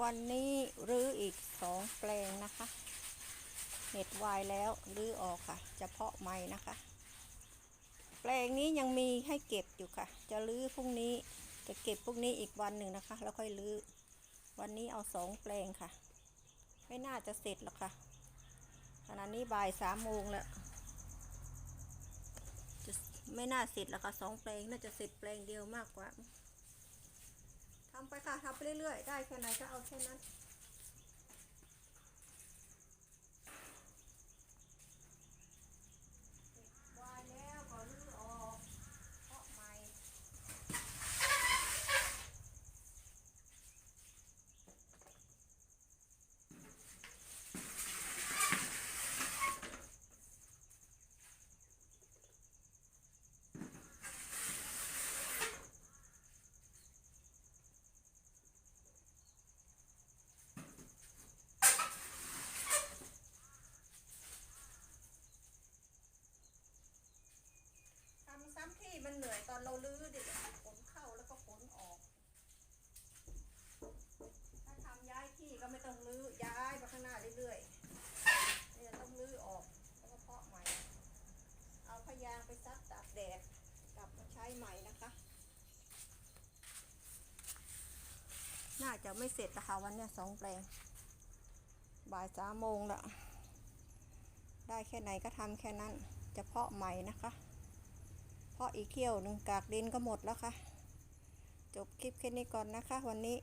วันนี้รื้ออีกสองแปลงนะคะเห็ดวายแล้วรื้อออกค่ะจะเพาะใหม่นะคะ แปลงนี้ยังมีให้เก็บอยู่ค่ะ จะรื้อพรุ่งนี้จะเก็บพรุ่งนี้อีกวันหนึ่งนะคะ แล้วค่อยรื้อวันนี้เอาสองแปลงค่ะ ไม่น่าจะเสร็จหรอกค่ะขณะนี้บ่ายสามโมงแล้วจะไม่น่าเสร็จแล้วค่ะสองแปลงน่าจะเสร็จแปลงเดียวมากกว่า ทำไปค่ะทำไปเรื่อยๆ ได้แค่ไหนก็เอาแค่นั้น วายแล้วก็รื้อออกเพาะใหม่ ทำซ้ำที่มันเหนื่ อยตอนเราลื้อเดิขนเข้าแล้วก็ขนออก ถ้าทำย้ายที่ก็ไม่ต้องลื้อย้ายไปข้างหน้าเรื่อยๆเนี่ยต้องลื้อออกแล้วก็เพาะใหม่ เอาพยางไปซักตากแดดกลับมาใช้ใหม่นะคะ น่าจะไม่เสร็จนะคะวันนี้สองแปลง บ่ายสามโมงละได้แค่ไหนก็ทำแค่นั้นจะเพาะใหม่นะคะาะอีกเที่ยวหนึ่งกากดินก็หมดแล้วค่ะ จบคลิปแค่นี้ก่อนนะคะ วันนี้